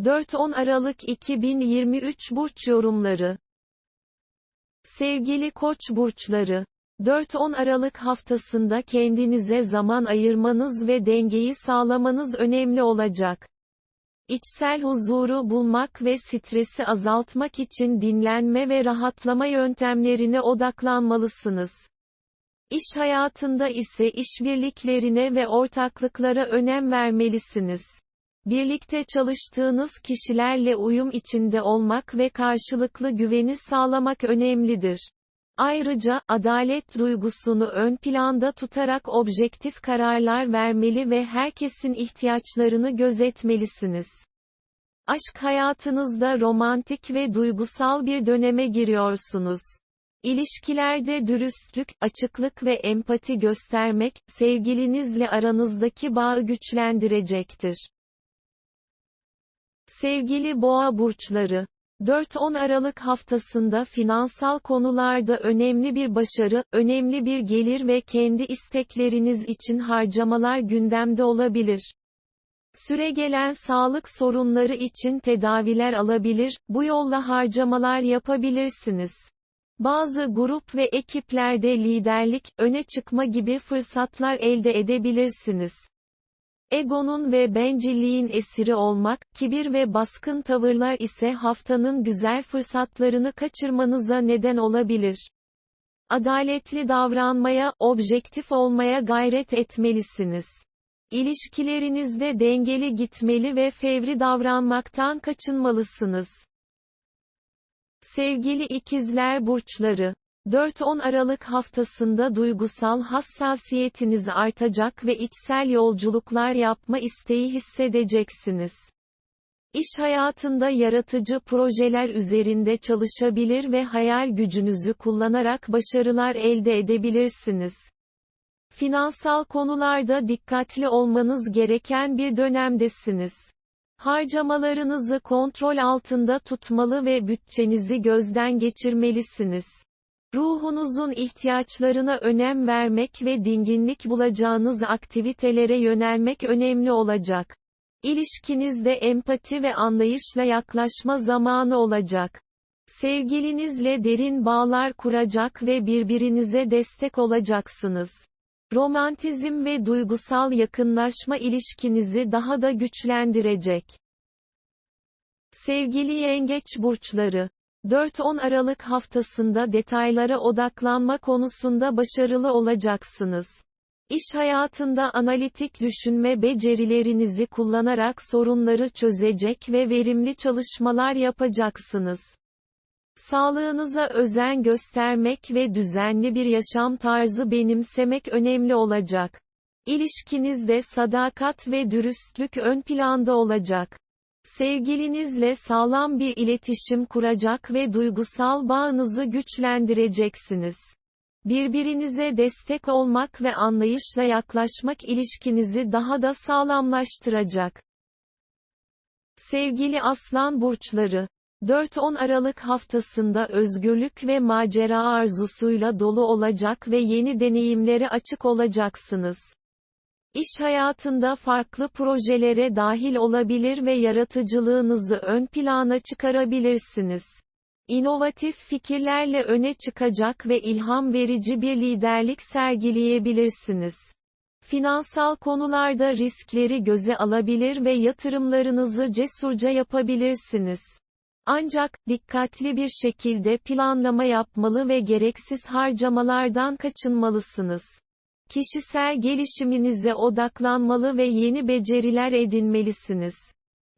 4-10 Aralık 2023 burç yorumları. Sevgili Koç burçları, 4-10 Aralık haftasında kendinize zaman ayırmanız ve dengeyi sağlamanız önemli olacak. İçsel huzuru bulmak ve stresi azaltmak için dinlenme ve rahatlama yöntemlerine odaklanmalısınız. İş hayatında ise işbirliklerine ve ortaklıklara önem vermelisiniz. Birlikte çalıştığınız kişilerle uyum içinde olmak ve karşılıklı güveni sağlamak önemlidir. Ayrıca, adalet duygusunu ön planda tutarak objektif kararlar vermeli ve herkesin ihtiyaçlarını gözetmelisiniz. Aşk hayatınızda romantik ve duygusal bir döneme giriyorsunuz. İlişkilerde dürüstlük, açıklık ve empati göstermek, sevgilinizle aranızdaki bağı güçlendirecektir. Sevgili boğa burçları, 4-10 Aralık haftasında finansal konularda önemli bir başarı, önemli bir gelir ve kendi istekleriniz için harcamalar gündemde olabilir. Süregelen sağlık sorunları için tedaviler alabilir, bu yolla harcamalar yapabilirsiniz. Bazı grup ve ekiplerde liderlik, öne çıkma gibi fırsatlar elde edebilirsiniz. Egonun ve bencilliğin esiri olmak, kibir ve baskın tavırlar ise haftanın güzel fırsatlarını kaçırmanıza neden olabilir. Adaletli davranmaya, objektif olmaya gayret etmelisiniz. İlişkilerinizde dengeli gitmeli ve fevri davranmaktan kaçınmalısınız. Sevgili ikizler burçları 4-10 Aralık haftasında duygusal hassasiyetiniz artacak ve içsel yolculuklar yapma isteği hissedeceksiniz. İş hayatında yaratıcı projeler üzerinde çalışabilir ve hayal gücünüzü kullanarak başarılar elde edebilirsiniz. Finansal konularda dikkatli olmanız gereken bir dönemdesiniz. Harcamalarınızı kontrol altında tutmalı ve bütçenizi gözden geçirmelisiniz. Ruhunuzun ihtiyaçlarına önem vermek ve dinginlik bulacağınız aktivitelere yönelmek önemli olacak. İlişkinizde empati ve anlayışla yaklaşma zamanı olacak. Sevgilinizle derin bağlar kuracak ve birbirinize destek olacaksınız. Romantizm ve duygusal yakınlaşma ilişkinizi daha da güçlendirecek. Sevgili yengeç burçları 4-10 Aralık haftasında detaylara odaklanma konusunda başarılı olacaksınız. İş hayatında analitik düşünme becerilerinizi kullanarak sorunları çözecek ve verimli çalışmalar yapacaksınız. Sağlığınıza özen göstermek ve düzenli bir yaşam tarzı benimsemek önemli olacak. İlişkinizde sadakat ve dürüstlük ön planda olacak. Sevgilinizle sağlam bir iletişim kuracak ve duygusal bağınızı güçlendireceksiniz. Birbirinize destek olmak ve anlayışla yaklaşmak ilişkinizi daha da sağlamlaştıracak. Sevgili Aslan burçları 4-10 Aralık haftasında özgürlük ve macera arzusuyla dolu olacak ve yeni deneyimlere açık olacaksınız. İş hayatında farklı projelere dahil olabilir ve yaratıcılığınızı ön plana çıkarabilirsiniz. İnovatif fikirlerle öne çıkacak ve ilham verici bir liderlik sergileyebilirsiniz. Finansal konularda riskleri göze alabilir ve yatırımlarınızı cesurca yapabilirsiniz. Ancak, dikkatli bir şekilde planlama yapmalı ve gereksiz harcamalardan kaçınmalısınız. Kişisel gelişiminize odaklanmalı ve yeni beceriler edinmelisiniz.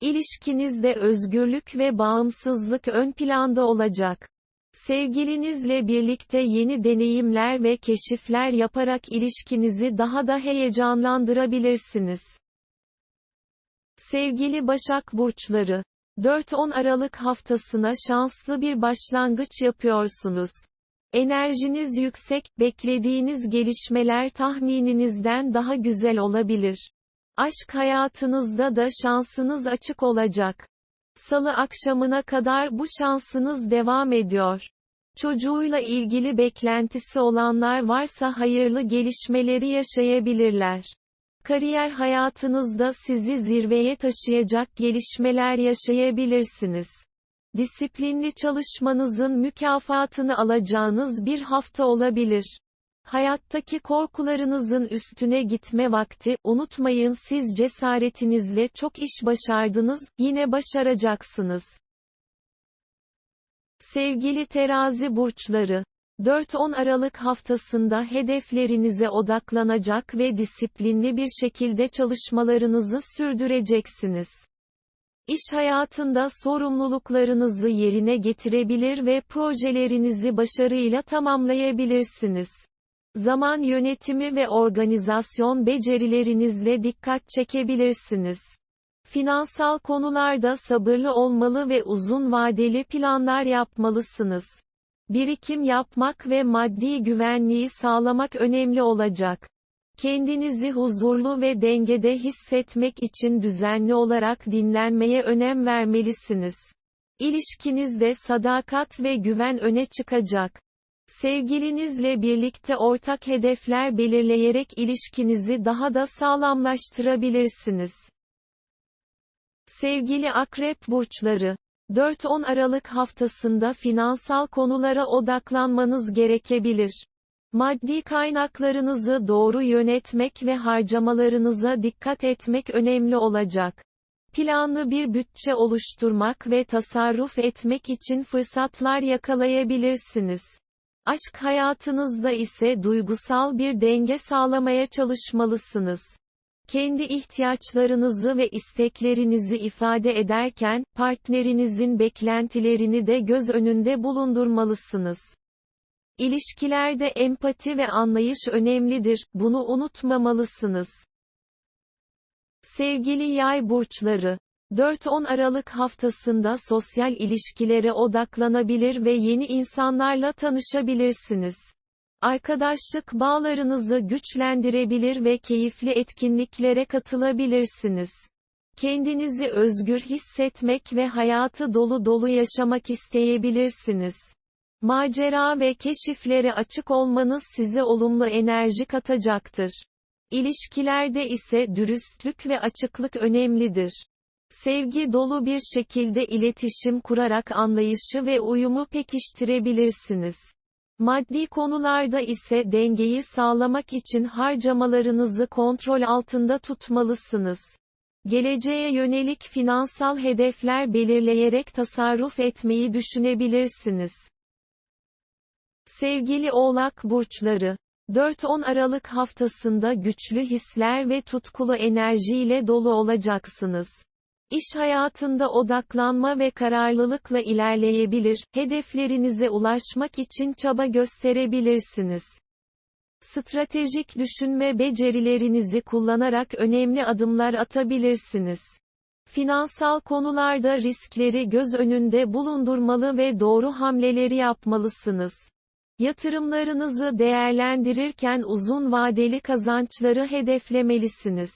İlişkinizde özgürlük ve bağımsızlık ön planda olacak. Sevgilinizle birlikte yeni deneyimler ve keşifler yaparak ilişkinizi daha da heyecanlandırabilirsiniz. Sevgili Başak Burçları 4-10 Aralık haftasına şanslı bir başlangıç yapıyorsunuz. Enerjiniz yüksek, beklediğiniz gelişmeler tahmininizden daha güzel olabilir. Aşk hayatınızda da şansınız açık olacak. Salı akşamına kadar bu şansınız devam ediyor. Çocuğuyla ilgili beklentisi olanlar varsa hayırlı gelişmeleri yaşayabilirler. Kariyer hayatınızda sizi zirveye taşıyacak gelişmeler yaşayabilirsiniz. Disiplinli çalışmanızın mükafatını alacağınız bir hafta olabilir. Hayattaki korkularınızın üstüne gitme vakti, unutmayın siz cesaretinizle çok iş başardınız, yine başaracaksınız. Sevgili terazi burçları, 4-10 Aralık haftasında hedeflerinize odaklanacak ve disiplinli bir şekilde çalışmalarınızı sürdüreceksiniz. İş hayatında sorumluluklarınızı yerine getirebilir ve projelerinizi başarıyla tamamlayabilirsiniz. Zaman yönetimi ve organizasyon becerilerinizle dikkat çekebilirsiniz. Finansal konularda sabırlı olmalı ve uzun vadeli planlar yapmalısınız. Birikim yapmak ve maddi güvenliği sağlamak önemli olacak. Kendinizi huzurlu ve dengede hissetmek için düzenli olarak dinlenmeye önem vermelisiniz. İlişkinizde sadakat ve güven öne çıkacak. Sevgilinizle birlikte ortak hedefler belirleyerek ilişkinizi daha da sağlamlaştırabilirsiniz. Sevgili akrep burçları, 4-10 Aralık haftasında finansal konulara odaklanmanız gerekebilir. Maddi kaynaklarınızı doğru yönetmek ve harcamalarınıza dikkat etmek önemli olacak. Planlı bir bütçe oluşturmak ve tasarruf etmek için fırsatlar yakalayabilirsiniz. Aşk hayatınızda ise duygusal bir denge sağlamaya çalışmalısınız. Kendi ihtiyaçlarınızı ve isteklerinizi ifade ederken, partnerinizin beklentilerini de göz önünde bulundurmalısınız. İlişkilerde empati ve anlayış önemlidir, bunu unutmamalısınız. Sevgili yay burçları, 4-10 Aralık haftasında sosyal ilişkilere odaklanabilir ve yeni insanlarla tanışabilirsiniz. Arkadaşlık bağlarınızı güçlendirebilir ve keyifli etkinliklere katılabilirsiniz. Kendinizi özgür hissetmek ve hayatı dolu dolu yaşamak isteyebilirsiniz. Macera ve keşiflere açık olmanız size olumlu enerji katacaktır. İlişkilerde ise dürüstlük ve açıklık önemlidir. Sevgi dolu bir şekilde iletişim kurarak anlayışı ve uyumu pekiştirebilirsiniz. Maddi konularda ise dengeyi sağlamak için harcamalarınızı kontrol altında tutmalısınız. Geleceğe yönelik finansal hedefler belirleyerek tasarruf etmeyi düşünebilirsiniz. Sevgili Oğlak burçları 4-10 Aralık haftasında güçlü hisler ve tutkulu enerjiyle dolu olacaksınız. İş hayatında odaklanma ve kararlılıkla ilerleyebilir, hedeflerinize ulaşmak için çaba gösterebilirsiniz. Stratejik düşünme becerilerinizi kullanarak önemli adımlar atabilirsiniz. Finansal konularda riskleri göz önünde bulundurmalı ve doğru hamleleri yapmalısınız. Yatırımlarınızı değerlendirirken uzun vadeli kazançları hedeflemelisiniz.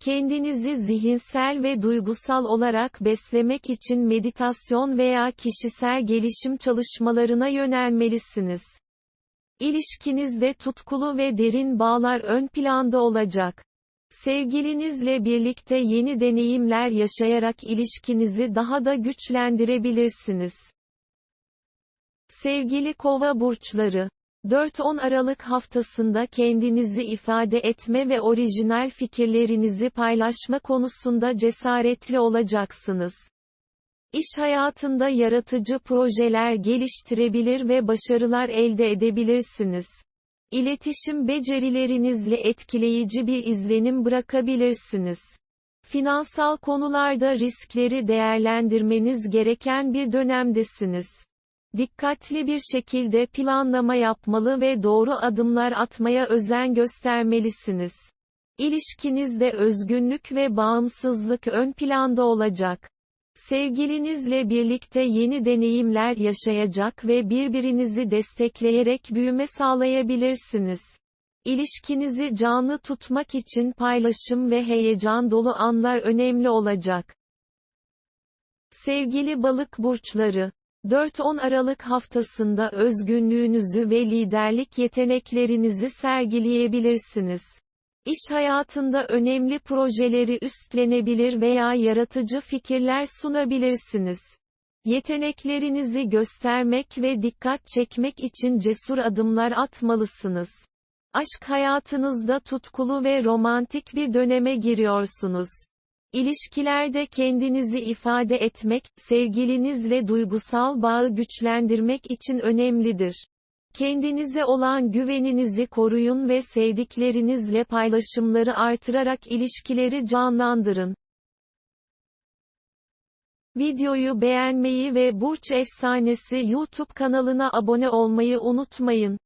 Kendinizi zihinsel ve duygusal olarak beslemek için meditasyon veya kişisel gelişim çalışmalarına yönelmelisiniz. İlişkinizde tutkulu ve derin bağlar ön planda olacak. Sevgilinizle birlikte yeni deneyimler yaşayarak ilişkinizi daha da güçlendirebilirsiniz. Sevgili Kova burçları 4-10 Aralık haftasında kendinizi ifade etme ve orijinal fikirlerinizi paylaşma konusunda cesaretli olacaksınız. İş hayatında yaratıcı projeler geliştirebilir ve başarılar elde edebilirsiniz. İletişim becerilerinizle etkileyici bir izlenim bırakabilirsiniz. Finansal konularda riskleri değerlendirmeniz gereken bir dönemdesiniz. Dikkatli bir şekilde planlama yapmalı ve doğru adımlar atmaya özen göstermelisiniz. İlişkinizde özgünlük ve bağımsızlık ön planda olacak. Sevgilinizle birlikte yeni deneyimler yaşayacak ve birbirinizi destekleyerek büyüme sağlayabilirsiniz. İlişkinizi canlı tutmak için paylaşım ve heyecan dolu anlar önemli olacak. Sevgili balık burçları 4-10 Aralık haftasında özgünlüğünüzü ve liderlik yeteneklerinizi sergileyebilirsiniz. İş hayatında önemli projeleri üstlenebilir veya yaratıcı fikirler sunabilirsiniz. Yeteneklerinizi göstermek ve dikkat çekmek için cesur adımlar atmalısınız. Aşk hayatınızda tutkulu ve romantik bir döneme giriyorsunuz. İlişkilerde kendinizi ifade etmek, sevgilinizle duygusal bağı güçlendirmek için önemlidir. Kendinize olan güveninizi koruyun ve sevdiklerinizle paylaşımları artırarak ilişkileri canlandırın. Videoyu beğenmeyi ve Burç Efsanesi YouTube kanalına abone olmayı unutmayın.